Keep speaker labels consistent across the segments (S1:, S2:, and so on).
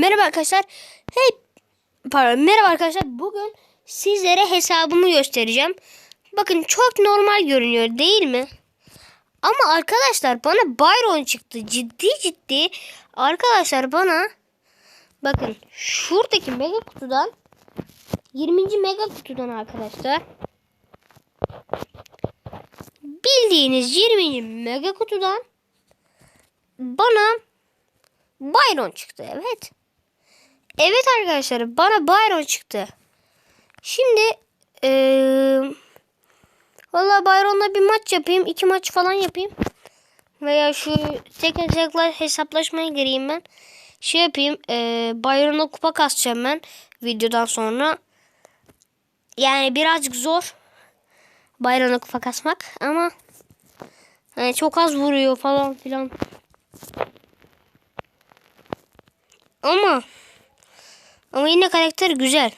S1: Merhaba arkadaşlar. Hey, pardon. Merhaba arkadaşlar. Bugün sizlere hesabımı göstereceğim. Bakın çok normal görünüyor değil mi? Ama arkadaşlar bana Byron çıktı. Ciddi ciddi. Arkadaşlar bana bakın şuradaki mega kutudan 20. mega kutudan arkadaşlar bildiğiniz 20. mega kutudan bana Byron çıktı evet. Evet arkadaşlar bana Byron çıktı. Şimdi eee Valla Byron'la bir maç yapayım. iki maç falan yapayım. Veya şu tek hesapla hesaplaşmaya gireyim ben. Şey yapayım. Eee Byron'la kupa kasacağım ben. Videodan sonra. Yani birazcık zor. Byron'la kupa kasmak. Ama yani çok az vuruyor falan filan. Ama ama yine karakter güzel.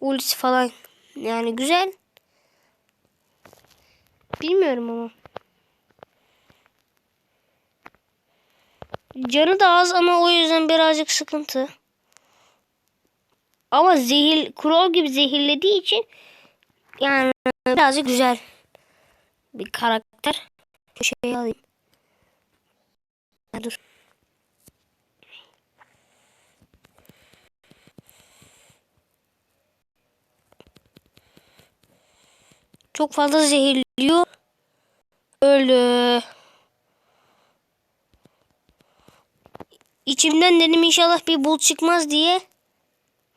S1: Ultisi falan yani güzel. Bilmiyorum ama. Canı da az ama o yüzden birazcık sıkıntı. Ama zehir, Crow gibi zehirlediği için yani birazcık güzel bir karakter. Şey alayım. Dur. Çok fazla zehirliyor. Öldü. İçimden dedim inşallah bir bul çıkmaz diye.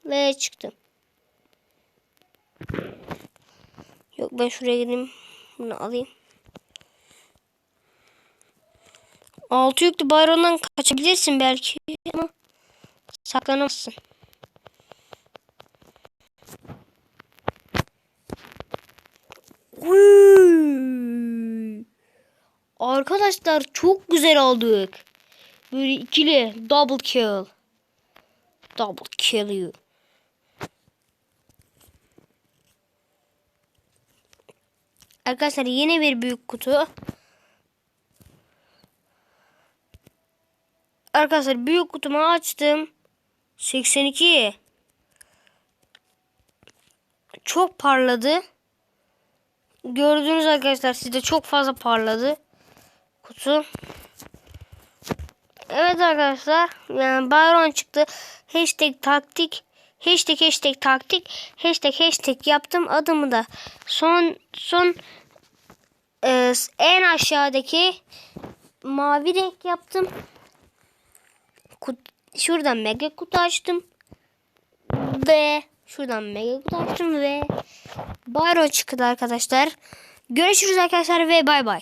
S1: Ve çıktı. Yok ben şuraya gideyim. Bunu alayım. Altı yüklü bayrondan kaçabilirsin belki ama saklanamazsın. Arkadaşlar çok güzel aldık. Böyle ikili double kill. Double kill you. Arkadaşlar yine bir büyük kutu. Arkadaşlar büyük kutumu açtım. 82. Çok parladı. Gördüğünüz arkadaşlar sizde çok fazla parladı. Kutu. Evet arkadaşlar. Yani Byron çıktı. Hashtag taktik. Hashtag hashtag taktik. Hashtag hashtag yaptım. Adımı da son son e, en aşağıdaki mavi renk yaptım. Kut, şuradan mega kutu açtım. Ve şuradan mega kutu açtım ve Byron çıktı arkadaşlar. Görüşürüz arkadaşlar ve bay bay.